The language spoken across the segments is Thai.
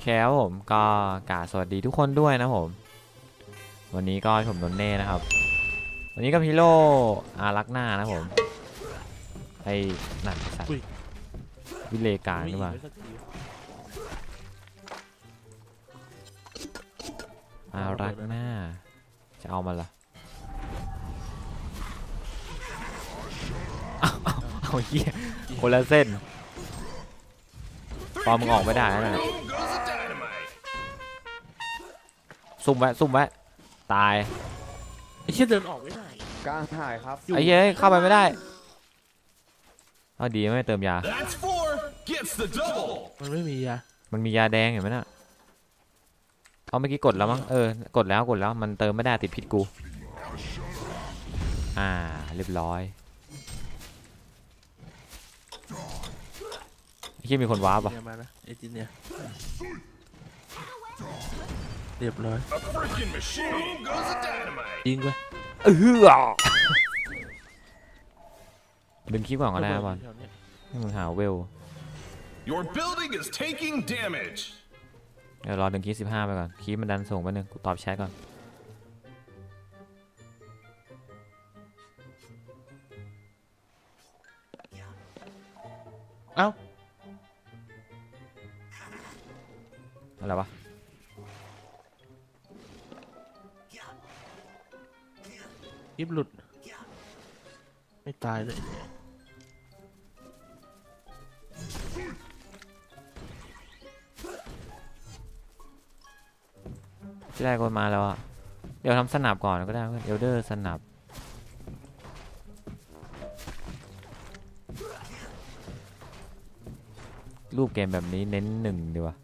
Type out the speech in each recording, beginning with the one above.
แคลผมก็กราบสวัสดีทุกคนด้วยนะผม วันนี้ก็ผมนนเน่นะครับ วันนี้ก็พิโลอารักหน้านะผมไอ้หนักสัตว์อุ้ยวิเลการหรือเปล่าไม่สักทีอารักหน้า จะเอามันละเอาเอาเอาเหี้ยคนละเส้นปอมมึงออกไม่ได้แล้วนะ ซุ่มไว้ซุ่มไว้ตายไอ้เชี่ยเดินออกไม่ได้กลางหายครับไอ้เหี้ยเข้าไปไม่ได้เอาดีไม่เติมยา That's four. Gets the double. มันไม่มียามันมียาแดงเห็นไหมน่ะเอาเมื่อกี้กดแล้วมั้งเออกดแล้วกดแล้วมันเติมไม่ได้ติดพิษกู อ่าเรียบร้อยที่มีคนวาร์ปอะเนี่ยมานะไอ้จินเนี่ย เรียบร้อย A freaking machine. Boom goes the dynamite. ยิงไปเออดึงคลิปก่อนก็ได้นะบอลแถวเนี้ยให้มึงหาเวล Your building is taking damage. เดี๋ยวรอดึงคลิปสิบห้าไปก่อนคลิปมันดันส่งไปหนึ่งกูตอบแชทก่อนเอ้าอะไรวะ ยิบหลุด ไม่ตายเลยที่ได้คนมาแล้วอะเดี๋ยวทำสนับก่อนก็ได้เอเอลเดอร์สนับรูปเกมแบบนี้เน้นหนึ่งดีวะ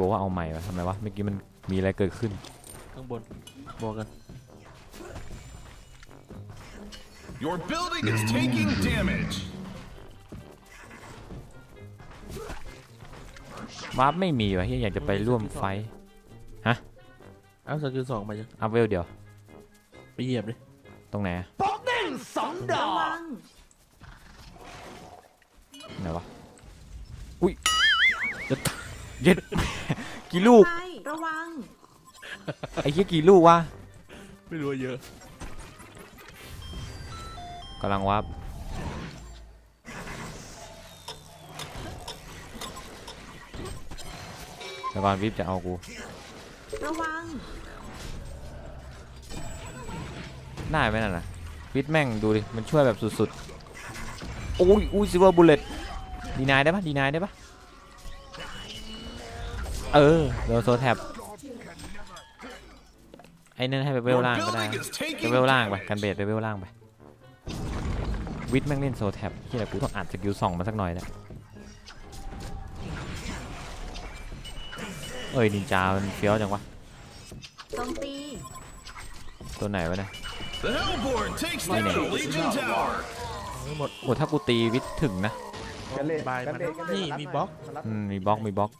บอกว่าเอาใหม่วะทำไมวะเมื่อกี้มันมีอะไรเกิดขึ้น ข้างบนบอกกัน Your building is taking damage. วาร์ปไม่มีวะที่อยากจะไปร่วมไฟท์เอ้าสกิลสองมายังอัพเวลเดี๋ยว ไปเหยียบเลยตรงไหนอะไหนวะอุ้ยจะตายเย็ด กี่ลูก ใช่ระวัง ไอ้เหี้ยกี่ลูกวะไม่รู้ว่าเยอะ กำลังวับแล้วก่อนวิบจะเอากู ระวัง ได้ไหมนั่นน่ะวิบแม่งดูดิ มันช่วยแบบสุดๆ โอ้ยอุ้ยซิเวอร์บุลเลตดีนายได้ปะดีนายได้ปะ เออโดนโซแท็บไอ้นั่นให้ไปเวล Your ล่างก็ได้ building นะ is ไป taking เวลล่างไป damage. กันเบสไปเวลล่างไปวิทย์แม่งเล่นโซแท็บที่ไหนกูต้องอัดสกิลสองมาสักหน่อยแล้วเอ้ยนินจามันเฟี้ยวจังวะโจมตีตัวไหนวะเนี่ย The Hellborn takes down Mine. the Legion Tower. ไม่หมดโอ้ถ้ากูตีวิทย์ถึงนะกันเลดบายกันมันเลดกันเลดนี่ารัดมีหน่ยบล็อกมารัดอืมมีบล็อกมีบล็อก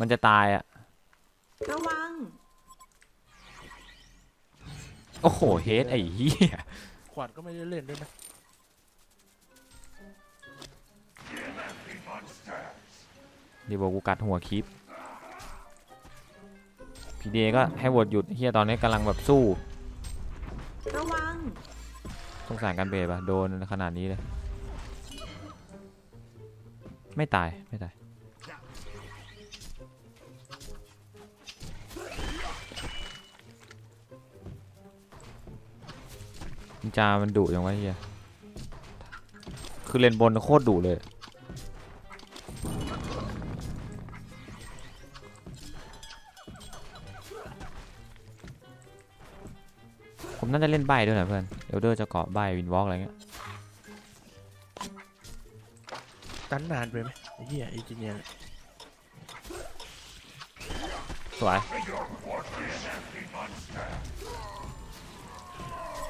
มันจะตายอะระวัง โอ้โหเฮดไอ้เหี้ยขวานก็ไม่ได้เล่นด้วยนะเดี๋ยวบอกกูกัดหัวคลิปพีเดก็ให้โหวตหยุดเฮียตอนนี้กำลังแบบสู้ระวังสงสารกันเบสปะโดนขนาดนี้เลย ไม่ตาย ไม่ตาย นินจามันดุยังวะเฮียคือเลนบนโคตรดุเลย ผมน่าจะเล่นใบด้วยนะเพื่อนเอลเดอร์จะเกาะใบวินวอล์กอะไรเงี้ย ตันนานไปไหมไอ้เหี้ยไอ้จินเนี่ยสวย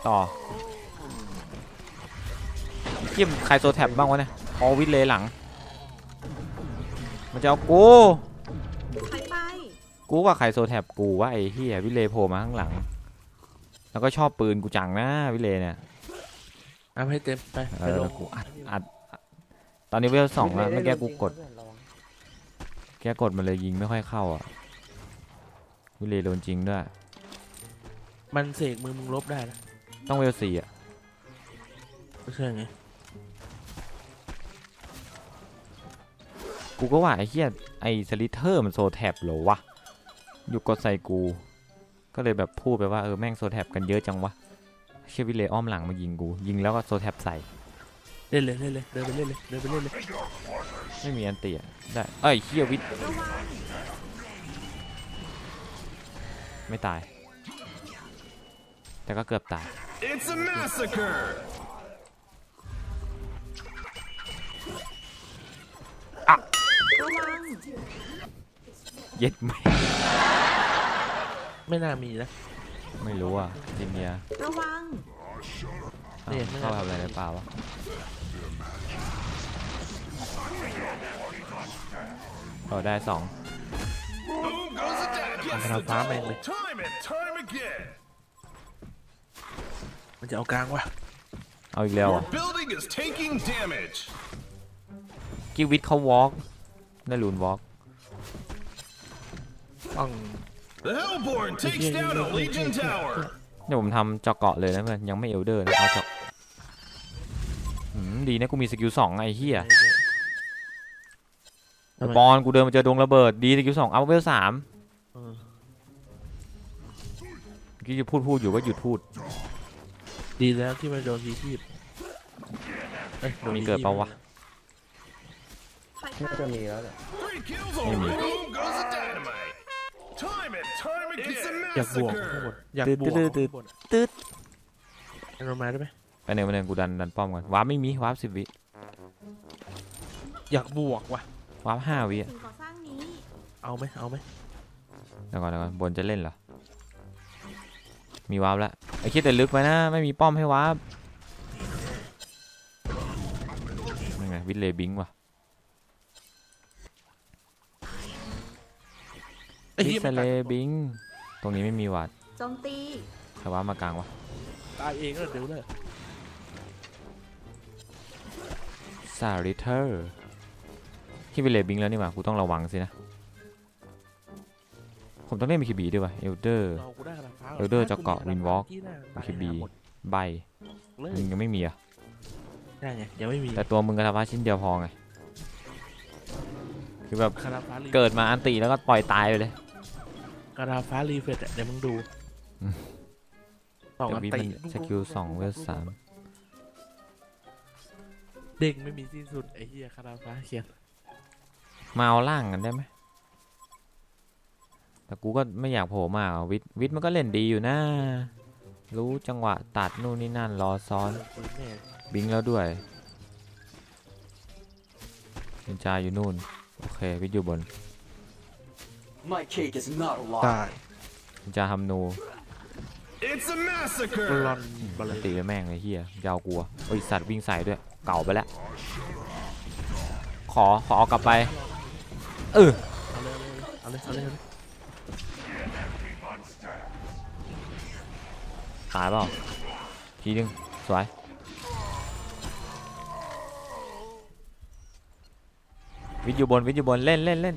ต่อเกี่ยมใครโซแท็บบ้างวะเนี่ยออวิทเลยหลัง มันจะเอากูถอยไปกูว่าใครโซแท็บกูว่าไอ้เฮียวิเลโผล่มาข้างหลัง แล้วก็ชอบปืนกูจังนะวิเลเนี่ยเอาให้เต็มไปเอไปอลแล้งวกูอัดอัดอัดตอนนี้เวลสองแล้วเมื่อกี้กูกด แกกดมันเลยยิงไม่ค่อยเข้าอะวิเลย์โดนจริงด้วยมันเสกมือมึงลบได้นะ ต้องเวลสี่อะไม่ใช่ไงกูก็ว่าไอ้เหี้ยไอ้สลิเทอร์มันโซแท็บเหรอวะอยู่กดใส่กู ก็เลยแบบพูดไปว่าเออแม่งโซแท็บกันเยอะจังวะเชี่ยวิเลย์อ้อมหลังมายิงกู ยิงแล้วก็โซแท็บใส่เล่นเลยเล่นเลยเดินไปเล่นเลยเดินไปเล่นเลยไม่มีอันเตียได้เอ้ยเฮียวิทระวังไม่ตาย แต่ก็เกือบตาย It's a massacre! ระวังเย็ดไม่ไม่น่ามีนะ ไม่รู้อะจิเนียระวังอ้าวเนี่ยไม่เข้าน่าทำอะไรหรือเปล่าวะเราได้สอง Boom goes the dad. Gets the Ang panapamay double. mo. Time and time again. มันจะเอากลางวะเอาอีกแล้ว Your อะ building is taking damage. กิวิทเขาวอล์กได้ลูนวอล์กต้อง The Hellborn takes down a Legion tower. เดี๋ยวผมทำเจาะเกาะเลยนะเพื่อนยังไม่เอลเดอร์นะเอาเจาะอืมดีนะกูมีสกิลสองไอ้เหี้ยทำไม ปอนกูเดินมาเจอดงระเบิดดีสกิลสองเอาเวลสามเออ เมื่อกี้จะพูดพูดอยู่ก็หยุดพูด ดีแล้วที่ไม่โดนทีทีบเอ้ยโนมีทีเกิดปะวะไฟน่าฟ้าจะมีแล้วแหละ Three kills Hey, already. me. Boom goes the dynamite. Time and time again. It's a อยากบวกข้างบ massacre. นอยากบวกตืดตืดข้างบนตืดให้เรามาได้ไหมไปเนินไปเนินกูดันดันป้อมก่อนวาร์ปไม่มีวาร์ปสิบวิอยากบวกว่ะ วาร์ปห้าวิอะสิ่งก่อสร้างนี้ เอาไหมเอาไหมเดี๋ยวก่อนเดี๋ยวก่อนบนจะเล่นเหรอ มีวาร์ปแล้วไอ้คิดแต่ลึกไปนะ ไม่มีป้อมให้วาร์ปนี่ไงวิดเลย์บิงว่ะไอ้วิเหี้ยสมันเลตายย์บิง ตรงนี้ไม่มีวัดโจมตีใครวาร์ปมากลางวะตายเองก็เดี๋ยวเลยซาริเทอร์ที่วิดเลย์บิงแล้วนี่หว่ากูต้องระวังสินะ ผมต้องเล่นมีคิบีด้วยวะเอลเดอร์ เรากูได้กระดาษฟ้าเอลเดอร์จะเกาะ Windwalk กี้น่ะมีคิบีหมดใบเลยมึงยังไม่มีอะ ได้ไงยังไม่มีแต่ตัวมึงกระทำชิ้นเดียวพอไง คือแบบกระดาษฟ้ารีเกิดมาอันตีแล้วก็ปล่อยตายไปเลย กระดาษฟ้ารีเฟรชอะเดี๋ยวมึงดูอืม สองแต่อันวิติมันสกิลสองเวลสามเด้งไม่มีสิ้นสุดไอ้เหี้ยกระดาษฟ้าเขียนมาเอาล่างกันได้ไหม แต่กูก็ไม่อยากโผล่มาอะวิทย์วิทย์มันก็เล่นดีอยู่นะ รู้จังหวะตัดนู่นนี่นั่นรอซ้อนปืนแน่บิงแล้วด้วยนินจาอยู่นู่น โอเค วิทย์อยู่บน My cake is not a ตา lie. ยนินจาทำนู It's a บอล massacre. ลอนบอลปเลกยติไปแม่งเลยเฮียยาวกลัวโอ้ยสัตว์วิ่งใส่ด้วย เก่าไปแล้ว ขอ ขอเอากลับไป เออเอาเลยเอาเลยเอาเลย ตายเปล่าทีนึงสวยวิทย์อยู่บนวิทย์อยู่บนเล่นเล่นเล่น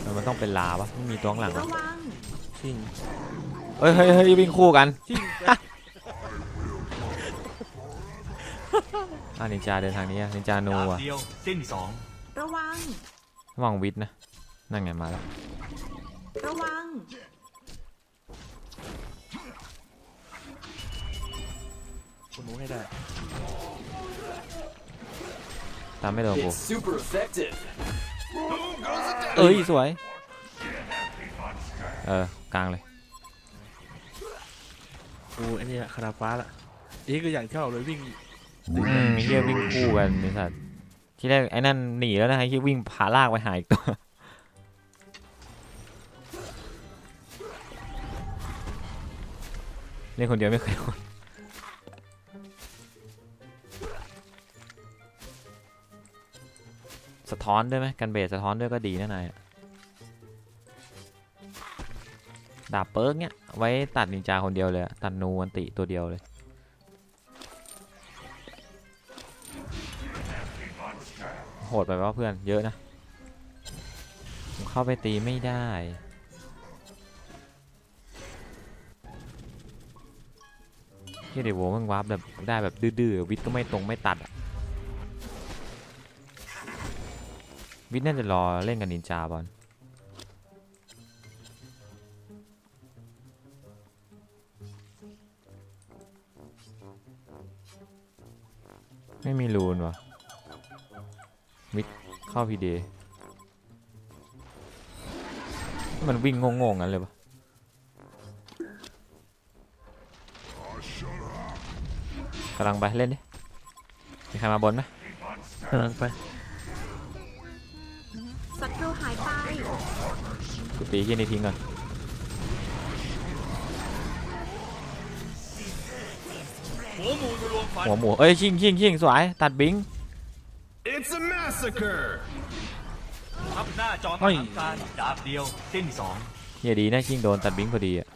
เออมันต้องเป็นลาวะไม่มีตัวข้างหลังระวะวังชิงเฮ้ยเฮ้ยเฮ้ยวิ่งคู่กันชิงอ่านินจาเดินทางนี้อะนินจาโนอะเดียวสิ้นสองระวังระวังวิทย์นะนั่นไงมาแล้วระวัง คุณรู้ให้ได้ตามไม่โดนกู It's super effective. Boom goes the dad. เอ้ยสวย เออกลางเลย กูไอ้นี่แหละคาราฟ้าละนี่ก็อย่างชอบเลยวิ่งอืมเฮียวิ่งคู่กันไอ้สัตว์ที่แรกไอ้นั่นหนีแล้วนะไอ้เฮียวิ่งผาลากไปหาอีกตัว เล่นคนเดียวไม่เคยคน สะท้อนด้วยไหมกันเบสสะท้อนด้วยก็ดีนะนายดาบเปิร์กเนี่ยไว้ตัดนินจาคนเดียวเลยตัดนูอันติตัวเดียวเลยโหดไปว่าเพื่อนเยอะนะผมเข้าไปตีไม่ได้ที่เดี๋ยวมันวาร์ปแบบได้แบบดื้อวิทย์ก็ไม่ตรงไม่ตัดอะ วิทย์น่าจะรอเล่นกับนินจาบอลไม่มีรูนวะวิทย์เข้าพีเดมันวิ่งงงๆกันเลยปะกำลังไปเล่นดิมีใครมาบนไหมกำลังไป ตีที่นี่ทิ้งก่อนหัวหมูเอ้ยชิงชิงชิงสวยตัดบิง It's a massacre! ทับหน้าจอมเฮ้ยการดาบเดียวสิ้นสองเฮียดีนะชิงโดนตัดบิงพอดีอะ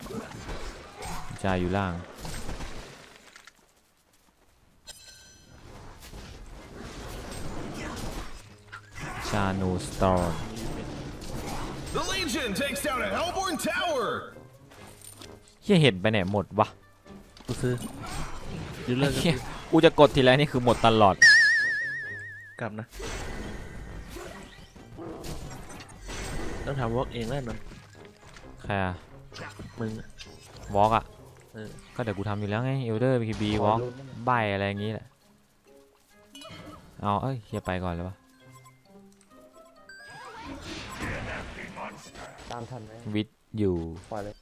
จ่ายอยู่ล่าง ชานูสตอร์ The Legion takes down a Hellborn tower! เฮียเห็นไปไหนหมดวะกูซื้อยูเลิกก็เฮียซื้อกูจะกดทีไรนี่คือหมดตลอด กลับนะ ต้องถามวอกเองแล้วนนใครอะมึงอะ วอล์กอะเออ ก็เดี๋ยวกูทำอยู่แล้วไงเอลเดอร์บีบีวอล์กใบอะไรอย่างงี้แหละ เอาเอ้ยเฮียไปก่อนเลยวะามทันไหมวิทอยู่ปล่อยเลย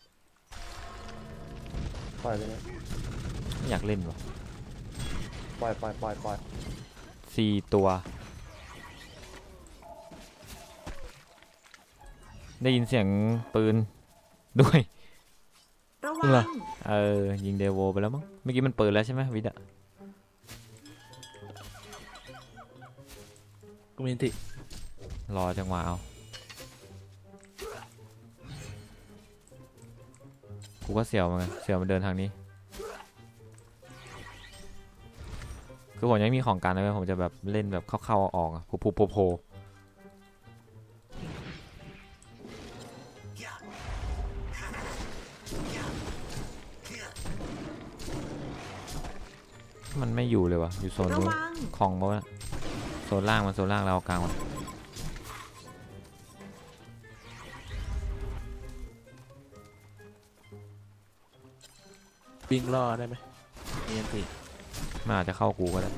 ปล่อยเลยนะไม่อยากเล่นวะปล่อยปล่อยปล่อยปล่อยสี่ตัว ได้ยินเสียงปืนด้วยระจริงเหรวัองเออ ยิงเดโวไปแล้วมั้งเมื่อกี้มันเปิดแล้วใช่ไหมวิทย์อะกูมีอันติ รอจังหวะเอา กูก็เสียวเหมือนกันเสียวมันเดินทางนี้ คือผมยังไม่มีของการนะเว้ยผมจะแบบเล่นแบบเข้าๆออกๆอะโผล่ๆโผล่ๆมันไม่อยู่เลยวะอยู่โซนระนู้นวังของมดโซนล่างมันโซนล่างเราเอากลางมัน บิงล่อได้ไหมมีอันติมันอาจจะเข้ากูก็ได้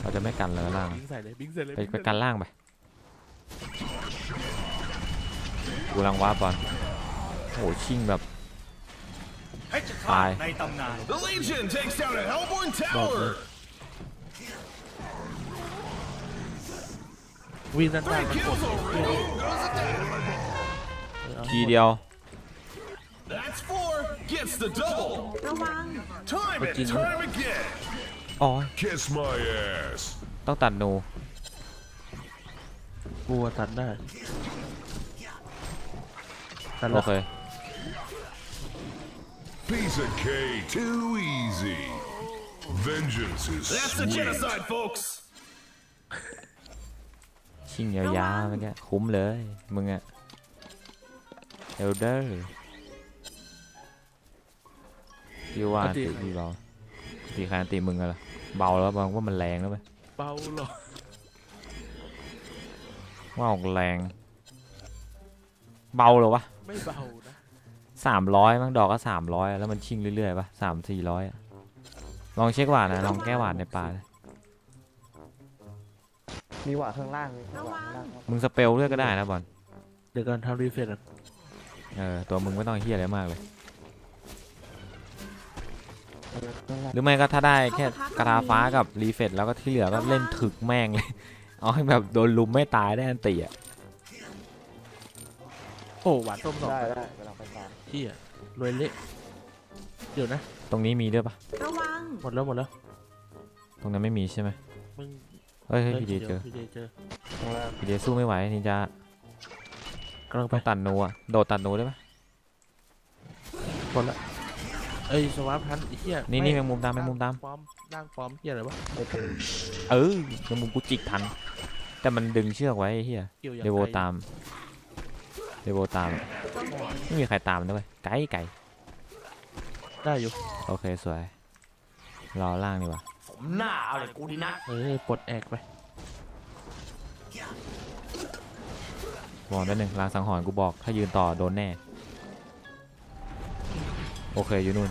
เราจะไม่กันเลยล่าง บิงใส่เลยบิงใส่เลยไปบิงไปใส่เลยกันล่างไป กูกำลังวาร์ปบอลโอ้โหชิงแบบให้จะตาย ในตำนาน The Legion takes down a Hellborn tower! วิ่งด้านล่าง Three มันกด kills already! เออเอาให้ทีหมเดียว That's four! Gets the double! ระวัง Time and Fucking- time again! อ๋อ Kiss my ass! ต้องตัดนูกูอะตัดได้ตัดโอแล้วเค Piece of cake. Too easy. Vengeance is That's the sweet. genocide, folks! ชิงยาวๆเมื่อกี้คุ้มเลย มึงอะเอลเดอร์ พี่ว่าตีพี่เบาตีใครตีมึงอะล่ะเบาแล้วบางว่ามันแรงแล้วไหมเบาหรอว่าออกแรง เบาเหรอวะไม่เบานะสามร้อยมั้งดอกก็สามร้อยแล้วมันชิงเรื่อยๆปะสามสี่ร้อยอะลองเช็คหวานนะลองแก้หวานในป่าเลยมีหวาข้างล่างมีหวาข้างล่างครับมึงสเปลด้วยก็ได้นะบอลเดี๋ยวก่อนทำรีเฟรชก่อนเออตัวมึงไม่ต้องเฮียอะไรมากเลย หรือไม่ก็ถ้าได้แค่กระทาฟ้ากับรีเฟตแล้วก็ที่เหลือก็เล่นถึกแม่งเลย เอาให้แบบโดนลุมไม่ตายได้อันตีอะโอ้หวานส้มสองได้ได้กำลังไปตามเที่ยรวยเละเดี๋ยวนะ ตรงนี้มีด้วยปะระวัง หมดแล้วหมดแล้ว ตรงนั้นไม่มีใช่ไหมมึงเฮ้ยเฮ้ยฮ้พีเดเจอพี่เดเจอข้างล่างพีเดสู้ไม่ไหวนินจากำลังไปต้องตัดนูอะโดดตัดนูได้ปะหมดละ เอ้ยสวาพันไอ้เหี้ยนี่นี่แมงมุมตามแมงมุมตามปลอมร่างปลอมเหี้ยอะไรวะเออแมงมุมกูจิกทัน แต่มันดึงเชือกไว้ไอ้เฮียเกี่ยวอย่างเดโวไกลตาม เดโวตาม ไม่มีใครตามนะเว้ยไก่ไก่ได้อยู่โอเคสวย รอล่างดีกว่า ผมหน้าเอาเลยกูดีนะเออปลดแอกไปวอนได้หนึ่งลางสังหรณ์กูบอก ถ้ายืนต่อโดนแน่ โอเคอยู่นู่น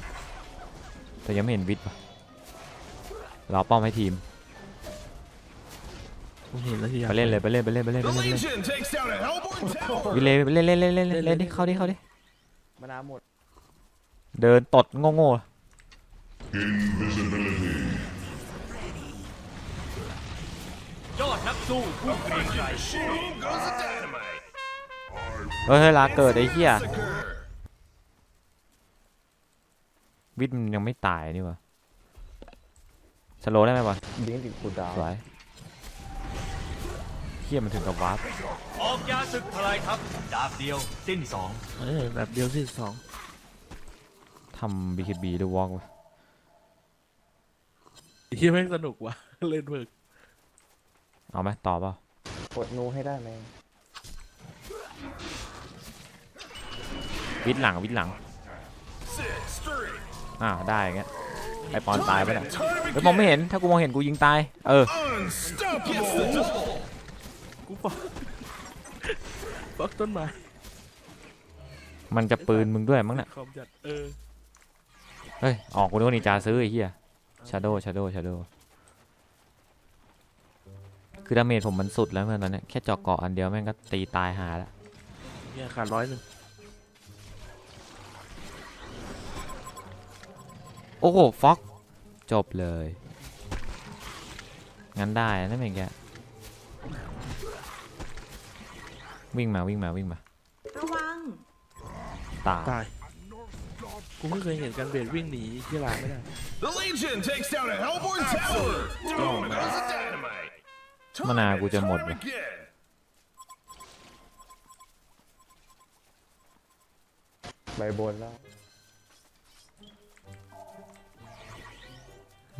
แต่ยังไม่เห็นวิทย์ปะรอป้อมให้ทีม ผมเห็นแล้วที่อยากไปเล่นเลยไปเล่นไปเล่นไปเล่นไป The เล่นไปเล่น Legion takes down a Hellborn tower. วิเลยไปเล่นเล่นเล่นเล่นเล่นเล่นดิเข้าดิเข้าดิ มานาวหมดเดินตดโง่โง่ Invisibility. ยอดนักสู้ผู้เกรียงไกร Boom goes the dynamite. เฮ้ยเฮ้ยลาเกิดไอ้เหี้ย Massacre. วิทย์มันยังไม่ตายนี่วะสโลว์ได้ไหมวะบิงติดกูดาวสวยเหี้ยมันถึงกับวาร์ปออกยาศึกทลายทัพดาบเดียวสิ้นสองเออแบบเดียวที่สองทำ BKB หรือวอล์กวะไอ้เหี้ยแม่งสนุกว่ะเล่นเวิร์กเอาไหมต่อเปล่ากดนูให้ได้ไหมวิทย์หลังวิทย์หลัง Six, three. อ่าวได้อย่างเงี้ยไอปอนตายไปแล้ว Time เฮ้ยมองไม่เห็นถ้ากูมองเห็นกูยิงตาย เออ Unstoppable. กูฟักฟักต้นไม้มันจะปืนมึงด้วยมั้งน่ะคอมจัดเออเฮ้ยออกกูนึกว่านินจาซื้อไอ้เหี้ยชาโดชาโดชาโดคือดาเมจผมมันสุดแล้วเพื่อนตอนเนี้ยแค่เจาะเกาะอันเดียวแม่งก็ตีตายหาแล้วเหี้ยขาดร้อยหนึ่ง โอ้โหฟ็อกจบเลย งั้นได้นะเมงแกวิ่งมาวิ่งมาวิ่งมา ระวัง ตายตาย กูไม่เคยเห็นการเบรดวิ่งหนีที่ร้านไม่ได้ The Legion takes down a Hellborn tower. Boom goes the dynamite. มะนาว Time กู and จะหมด time ว่ะ again. ใบบนแล้ว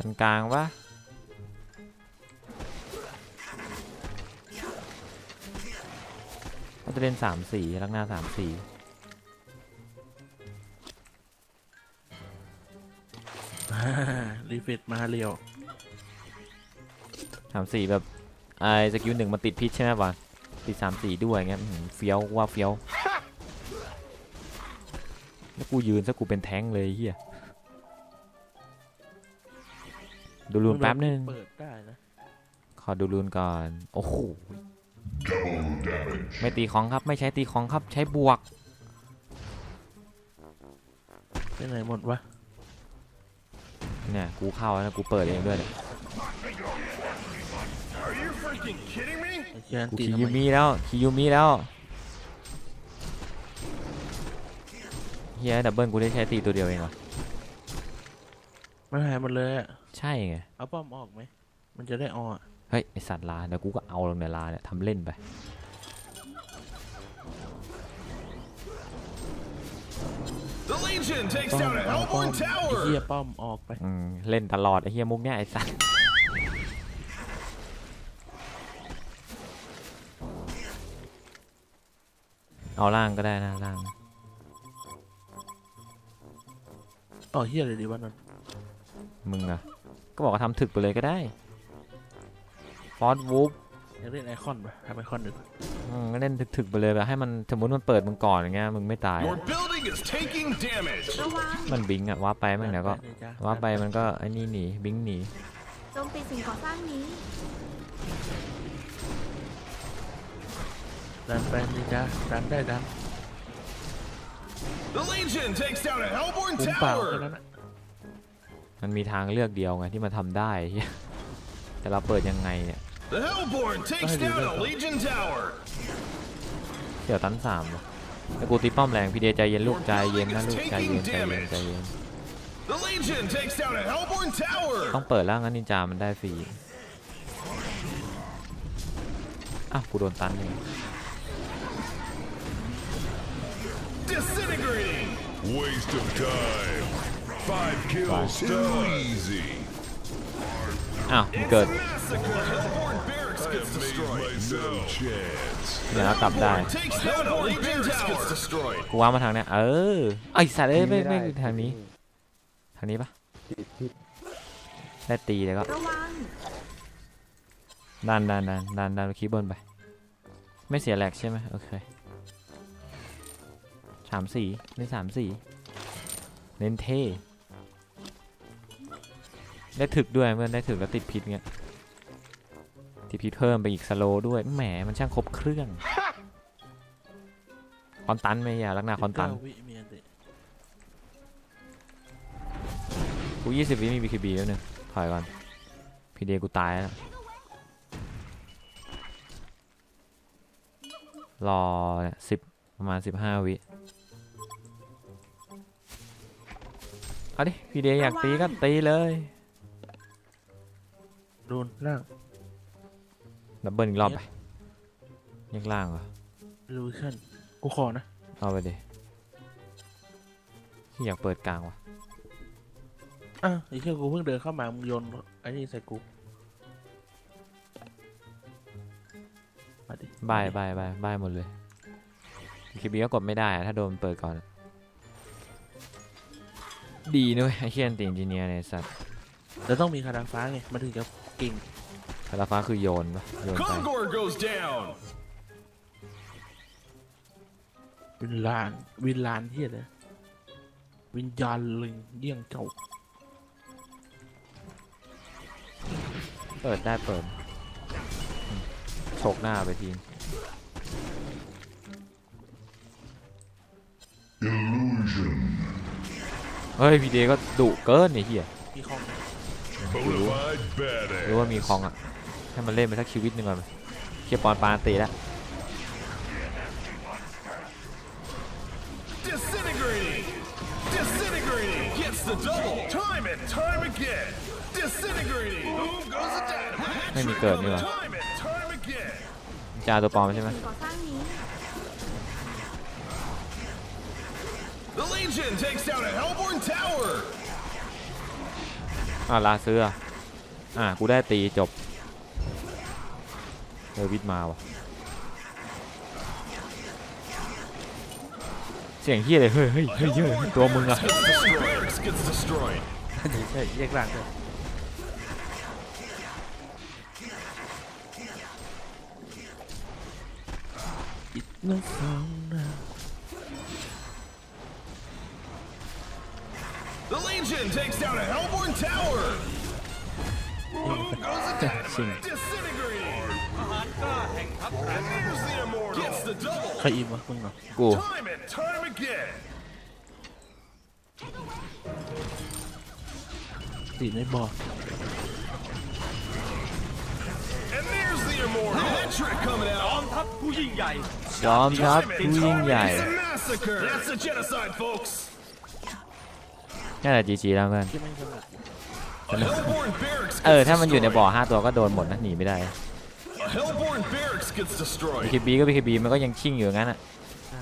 ตรงกลางปะเขาจะเล่นสามสีลักหน้าสามสีรีเฟรชมาเรียวสามสีแบบไอ้สกิลหนึ่งมันติดพิษใช่ไหมวะติดสามสีด้วยเงี้ยอื้อหือเฟี้ยวว่าเฟี้ยวแล้วกูยืนซะกูเป็นแท้งเลยไอ้เฮีย ดูรูนแป๊บนึง เปิดได้นะ ขอดูรูนก่อน โอ้โห Double damage. ไม่ตีของครับ ไม่ใช้ตีของครับ ใช้บวกไปไหนหมดวะ เนี่ย กูเข้าแล้วนะกูเปิดเองด้วยเนี่ย Are you freaking kidding me? ไอ้เชียนกูตีคิทำยูไมมิแล้วคิยูมิแล้วเฮียดับเบิลกูได้ใช้ตีตัวเดียวเองวะไม่หายหมดเลยอะ ใช่ไง เอาป้อมออกไหม มันจะได้ออกอะเฮ้ย ไอสัตว์ลาเดี๋ยวกูก็เอาลงในลาเนี่ยทำเล่นไป The Legion takes ป้อม down a เอาป้อม Hellborn ไอ้ tower. เหี้ยป้อมออกไป อืม เล่นตลอด ไอเฮียมุกเนี่ยไอสัตว์ เอาล่างก็ได้นะล่างนะอ๋อเหี้ยเลยดีวะนั่นมึงอะ ก็บอกว่าทำถึกไปเลยก็ได้ฟอสวูฟอยากเล่นไอคอนปะทำไอคอนหนึ่งก็เล่นถึกๆไปเลยแบบให้มันสมมติมันเปิดมึงก่อนอย่างเงี้ยมึงไม่ตาย Your building is taking damage. ระวังมันบิงอะว่าไปมันเดี๋ยวก็ได้จ้ะว่าไปมันก็ไอ้นี่หนีบิงหนีโจมตีสิ่งก่อสร้างนี้ดันไปนี่จ้าดันได้ดัน The Legion takes down a Hellborn คุ้มเปล่าแค่ tower. นั้นอะ มันมีทางเลือกเดียวไงที่มันทำได้เหี้ยแต่เราเปิดยังไงเนี่ย The Hellborn takes down a Legion tower. เดี๋ยวตันสามวะแต่กูตีป้อมแรงพี่เดย์ใจเย็นลูกใจเย็นนะลูกใจเย็นใจเย็นใจเย็น The Legion takes down a Hellborn tower. ต้องเปิดแล้วงั้นนินจามันได้ฟรีอ้าวกูโดนตันเลย Disintegrating. Waste of time. Five kills, too easy. อ้าวมันเกิด Massacre. Hellborn barracks gets Made destroyed. myself chance. เดี๋ยวเรากลับได้ Takes down a Legion gets destroyed. กูว่ามาทางเนี้ยเออไอสัตว์เอ้ยไม่ไม่ไม่ทางนี้ ทางนี้ปะผิดผิดได้ตีเลยก็ระวังดันดันดันดันดันคีย์บนไป ไม่เสียแหลกใช่ไหมโอเคสามสี่เล่นสามสี่เล่นเท่ ได้ถึกด้วยเพื่อนได้ถึกแล้วติดพิษเงี้ยติดพิษเพิ่มไปอีกสโลด้วยแหมมันช่างครบเครื่องคอนตันไหมอย่าลักหนาคอนตันกูยี่สิบวิมีบีคีบีแล้วหนึ่งถอยก่อนพีเดกูตายแล้วรอเนี่ยสิบประมาณสิบห้าวิเอาดิพีเดอยากตีก็ตีเลย โดนล่างดับเบิลอีกรอบไปแยกล่างเหรอลูชั่นกูขอนะ เอาไปดิที่อยากเปิดกลางวะอะไอ้เชี่ยกูเพิ่งเดินเข้ามามึงโยนไอ้นี่ใส่กูมาดิบายบายบายบายหมดเลยบีคีบีก็กดไม่ได้อะถ้าโดนเปิดก่อนอะดีนะเว้ยไอเคียนติงจีเนียเนี่ยสัตว์แล้วต้องมีคาถาฟ้าไงมันถึงจะเก่งคาราฟ้าคือโยนปะโยนไป Kongor goes down. วินลานวินลานเฮียเลยวิญญาณลิงเยี่ยงเจ้าเปิดได้เปิดอืมโฉกหน้าไปที Illusion. เฮ้ยพีเดก็ดุเกินไอ้เหี้ยพี่ข้อง Bonafide รู้ว่ามี badass. คองอะ ให้มันเล่นไปสักชีวิตหนึ่งก่อนเคียปอนปานตีแล้ว Disintegrating. Disintegrating. Gets the double. Time and time again. Disintegrating. Boom goes the dynamite. ไม่มีเกิดนี่หว่า Time and time again. จาตัวปลอมใช่ไหมสิ่งก่อสร้างนี้ The Legion takes down a Hellborn tower. อ่าลาซื้ออะอ่ากูได้ตีจบเออวิทย์มาวะเสียงเฮียเลยเฮ้ยเฮ้ยเฮ้ยเฮ้ยตัวมึงอะ Hellborn barracks gets destroyed. ใช่แยกล่างเลยอิดนะสอง Legion takes down a Hellborn tower. Boom goes the ชิง dynamite. Disintegrating. ทหารกล้าแห่งทัพแร And there's the immortal. Gets the double. ใครอิมวะมึงเหรอกู Time and time again. ตีในบอ And there's the immortal. That trick coming จอ out. มทัพผู้ยิ่งใหญ่ยอมครับผู้ยิ่งใหญ่ It's a massacre. That's a genocide, folks. นี่แหละจีจีแล้วเพื่อนที่ไม่งสนุก A Hellborn barracks เออ gets ถ้ามันอยู่ในบ่อ destroyed. ห้าตัวก็โดนหมดนะหนีไม่ได้ A Hellborn barracks gets บี destroyed. คีบีก็บีคีบีมันก็ยังชิ่งอยู่อย่างนั้นอะใช่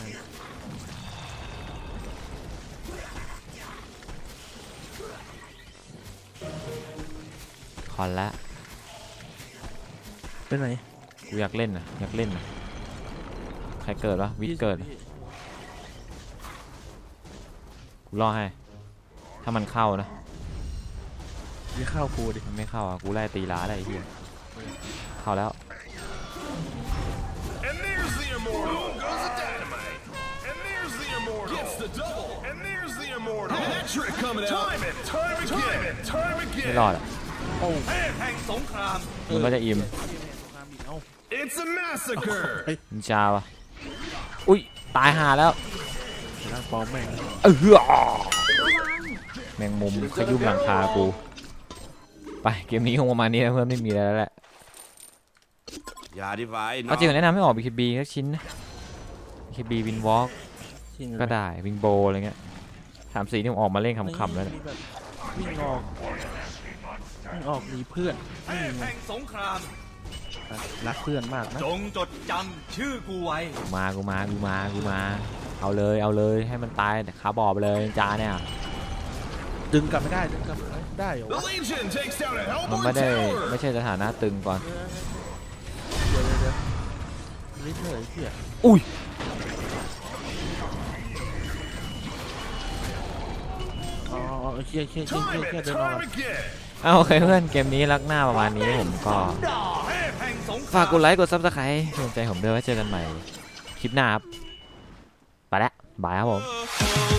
คอนละเป็นไหนกูอยากเล่นนะอยากเล่นนะใครเกิดวะวิทย์เกิดพี่กูรอให้ ถ้ามันเข้านะพี่ข้าวปูดิมันไม่เข้าอะกูไล่ตีล้าอะไรไอ้เหี้ยเข้าแล้ว And there's the immortal. Boom goes the dynamite. And there's the immortal. Gets the double. And there's the immortal. That trick coming out. Time and time again. Time and time ไม่ again. รอดอะเทพแห่งสงครามมึงก็จะอิ่มความอีกเอ้า It's a massacre. นินจาวะอุ้ย ตายหาแล้ว ร่างปลอมแม่ง เออระวัง แมงมุมขยุมหลังคากู ไปเกมนี้คงประมาณนี้นะเพื่อนไม่มีอะไรแล้วแหละอย่าดีไว้เอาจริงๆแนะนำให้ออก BKB สักชิ้นนะ BKB วินวอล์กจริงก็ได้วิงโบอะไรเงี้ยสามสี่ที่ผมออกมาเล่นขำๆแล้วนี่เนี่ยมีแบบวิ่งออกวิ่งออกหนีเพื่อนเทนี่พไงแห่งสงครามรักเพื่อนมากนะจงจดจำชื่อกูไว้กูมากูมากูมากูมา เอาเลยเอาเลยให้มันตายแต่คาบอไปเลยจาเนี่ย ดึงกลับไม่ได้ดึงกลับไม่ได้เหรอ The วะ Legion takes down a มัน Hellborn ไม่ได้ tower. ไม่ใช่สถานะตึงก่อน เดี๋ยวเดี๋ยวเดี๋ยวนิดหน่อยเหี้ยอุ้ยอ๋ออ๋อเคลียร์เคลียร์เคลียร์เคลีย Time ร์เคลีย it, ร์เดินออก time มา again. เอาโอเคเพื่อนเกมนี้รักหน้าประมาณนี้ผมก็เทพแห่งสงครามฝากกดไลค์กดซับสไครต์เป็นกำลังใจผมด้วยไว้เจอกันใหม่ คลิปหน้าครับไปแล้วบายครับผม Oh,